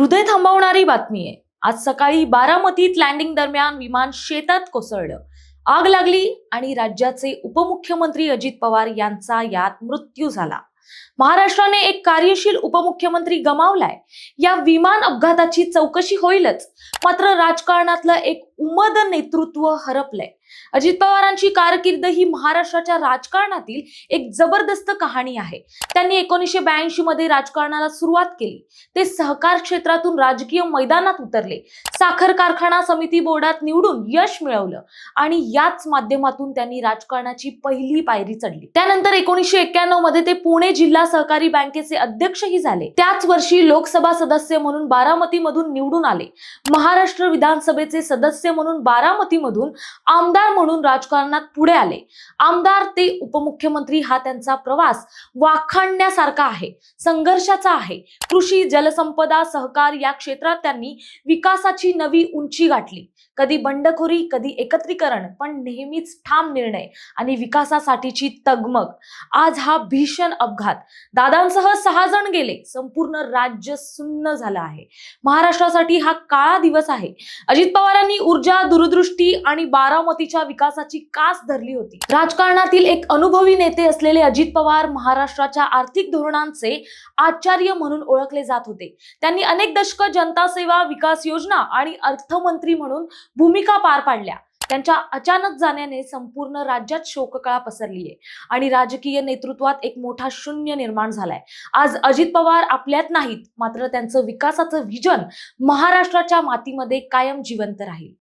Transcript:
हृदय थांबवणारी बातमी आहे. आज सकाळी बारामतीत लँडिंग दरम्यान विमान शेतात कोसळलं. आग लागली आणि राज्याचे उपमुख्यमंत्री अजित पवार यांचा यात मृत्यू झाला. महाराष्ट्राने एक कार्यशील उपमुख्यमंत्री गमावलाय. या विमान अपघाताची चौकशी होईलच. मात्र राजकारणातलं एक उमद नेतृत्व हरपलंय. अजित पवारांची कारकीर्द ही महाराष्ट्राच्या राजकारणातील एक जबरदस्त कहाणी आहे. त्यांनी एकोणीसशे ब्याऐंशी मध्ये राजकारणाला सुरुवात केली. ते सहकार क्षेत्रातून राजकीय मैदानात उतरले. साखर कारखाना समिती बोर्डात निवडून यश मिळवलं आणि याच माध्यमातून त्यांनी राजकारणाची पहिली पायरी चढली. त्यानंतर एकोणीसशे एक्क्याण्णवमध्ये ते पुणे जिल्हा सहकारी बँकेचे अध्यक्षही झाले. त्याच वर्षी लोकसभा सदस्य म्हणून बारामतीमधून निवडून आले. महाराष्ट्र विधानसभेचे सदस्य म्हणून बारामतीमधून आमदार म्हणून राजकारणात पुढे आले. आमदार ते उपमुख्यमंत्री हा त्यांचा प्रवास वाखाणण्यासारखा आहे संघर्षाचा आहे. कृषी जलसंपदा सहकार या क्षेत्रात त्यांनी विकासाची नवी उंची गाठली. कधी बंडखोरी कधी एकत्रीकरण पण नेहमीच ठाम निर्णय आणि विकासासाठीची तगमग. आज हा भीषण अपघात. दादांसह सहा जण गेले. संपूर्ण राज्य सुन्न झालं आहे. महाराष्ट्रासाठी हा काळा दिवस आहे. अजित पवारांनी ऊर्जा दूरदृष्टी आणि बारामतीच्या विकासाची कास धरली होती. राजकारणातील एक अनुभवी नेते असलेले अजित पवार महाराष्ट्राच्या आर्थिक धोरणांचे आचार्य म्हणून ओळखले जात होते. त्यांनी अनेक दशक जनता सेवा विकास योजना आणि अर्थमंत्री म्हणून भूमिका पार पाडल्या. त्यांच्या अचानक जाण्याने संपूर्ण राज्यात शोककळा पसरली आहे आणि राजकीय नेतृत्वात एक मोठा शून्य निर्माण झालाय. आज अजित पवार आपल्यात नाहीत मात्र त्यांचं विकासाचं व्हिजन महाराष्ट्राच्या मातीमध्ये कायम जिवंत राहील.